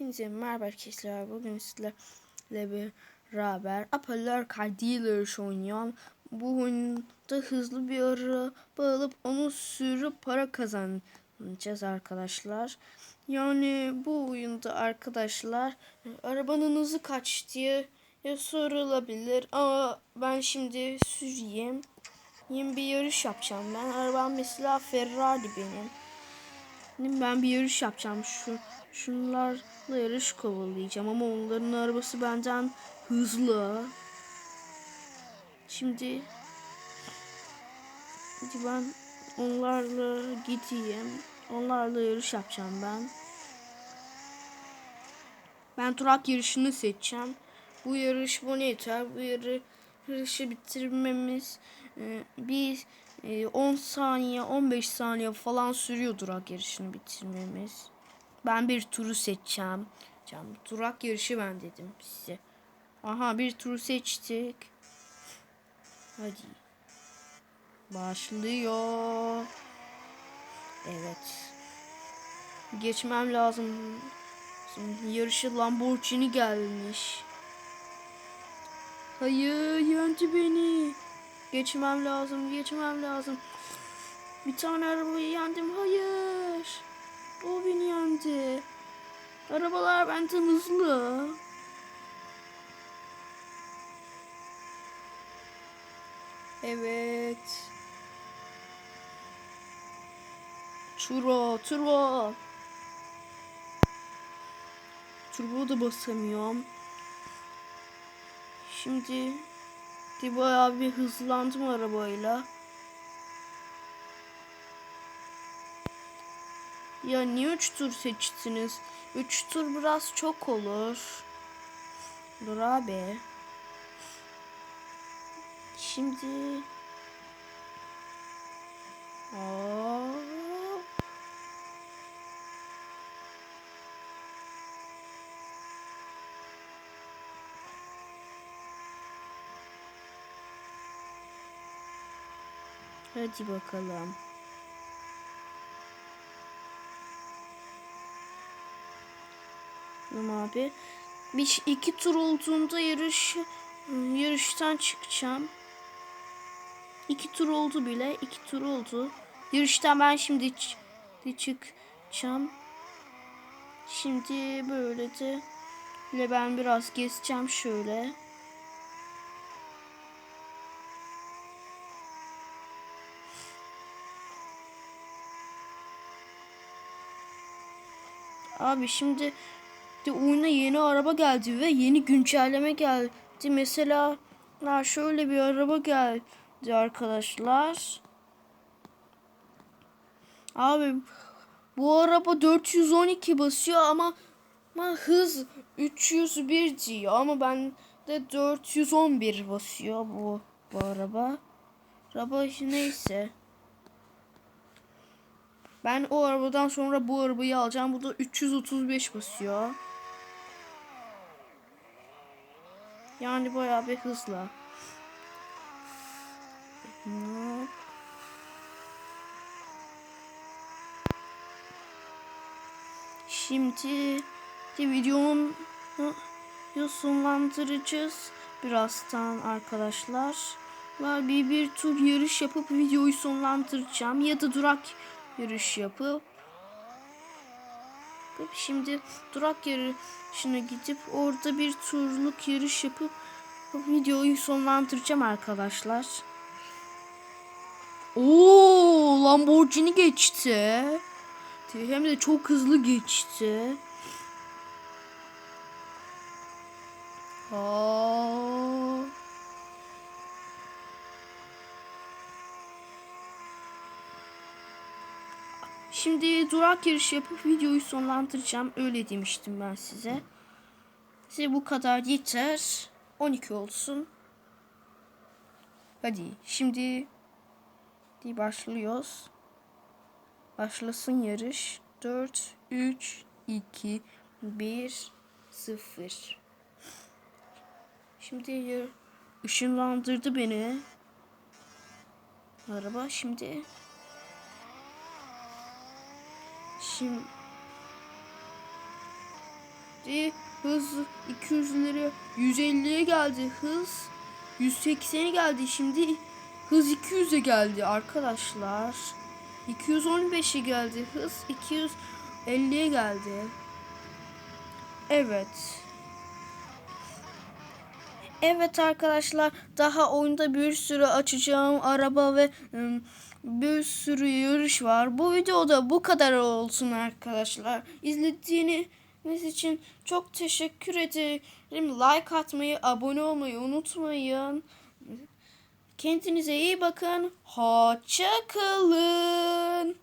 Hepinize merhaba arkadaşlar. Bugün sizlerle beraber Apollo Car Dealers oynuyorum. Bu oyunda hızlı bir araba alıp onu sürüp para kazanacağız arkadaşlar. Yani bu oyunda arkadaşlar arabanın hızı kaç diye sorulabilir. Ama ben şimdi süreyim. Yeni bir yarış yapacağım ben. Arabam mesela Ferrari benim. Ben bir yarış yapacağım. Şu şunlarla yarış kovalayacağım ama onların arabası benden hızlı. Şimdi Şimdi ben onlarla gideyim. Onlarla yarış yapacağım ben. Ben turak yarışını seçeceğim. Bu yarış bu yeter. Bu yarışı bitirmemiz e, bir e, 10 saniye 15 saniye falan sürüyor durak yarışını bitirmemiz. Ben bir turu seçeceğim. Can, durak yarışı ben dedim size. Aha bir turu seçtik. Hadi. Başlıyor. Evet. Geçmem lazım. Yarışı Lamborghini gelmiş. Hayır yendi beni. Geçmem lazım, geçmem lazım. Bir tane arabayı yendim. Hayır. O beni yendi. Arabalar benden hızlı. Evet. Turbo, turbo. Turbo da basamıyorum. Şimdi bayağı bir hızlandım arabayla. Ya niye 3 tur seçtiniz? 3 tur biraz çok olur. Dur abi. Şimdi Aa. Hadi bakalım. Tamam abi. Bir iki tur olduğunda yarış yarıştan çıkacağım. İki tur oldu bile. iki tur oldu. Yarıştan ben şimdi çıkacağım. Şimdi böyle de ben biraz gezeceğim şöyle. Abi şimdi de oyuna yeni araba geldi ve yeni güncelleme geldi. Mesela şöyle bir araba geldi arkadaşlar. Abi bu araba 412 basıyor ama ama hız 301 diyor ama ben de 411 basıyor bu bu araba. Araba neyse. Ben o arabadan sonra bu arabayı alacağım. Bu da 335 basıyor. Yani bayağı bir hızlı. Şimdi de videomu sonlandıracağız birazdan arkadaşlar. Ve bir, bir tur yarış yapıp videoyu sonlandıracağım. Ya da durak yarış yapıp şimdi durak yarışına gidip orada bir turluk yarış yapıp videoyu sonlandıracağım arkadaşlar. Oo Lamborghini geçti. Hem de çok hızlı geçti. Aa. Şimdi durak yarışı yapıp videoyu sonlandıracağım. Öyle demiştim ben size. Size bu kadar yeter. 12 olsun. Hadi şimdi başlıyoruz. Başlasın yarış. 4, 3, 2, 1, 0. Şimdi ışınlandırdı beni. Araba şimdi Şimdi gitti. Hız 200'lere 150'ye geldi. Hız 180'e geldi. Şimdi hız 200'e geldi arkadaşlar. 215'e geldi. Hız 250'ye geldi. Evet. Evet arkadaşlar daha oyunda bir sürü açacağım araba ve ım, bir sürü yarış var. Bu videoda bu kadar olsun arkadaşlar. İzlediğiniz için çok teşekkür ederim. Like atmayı, abone olmayı unutmayın. Kendinize iyi bakın. Hoşça kalın.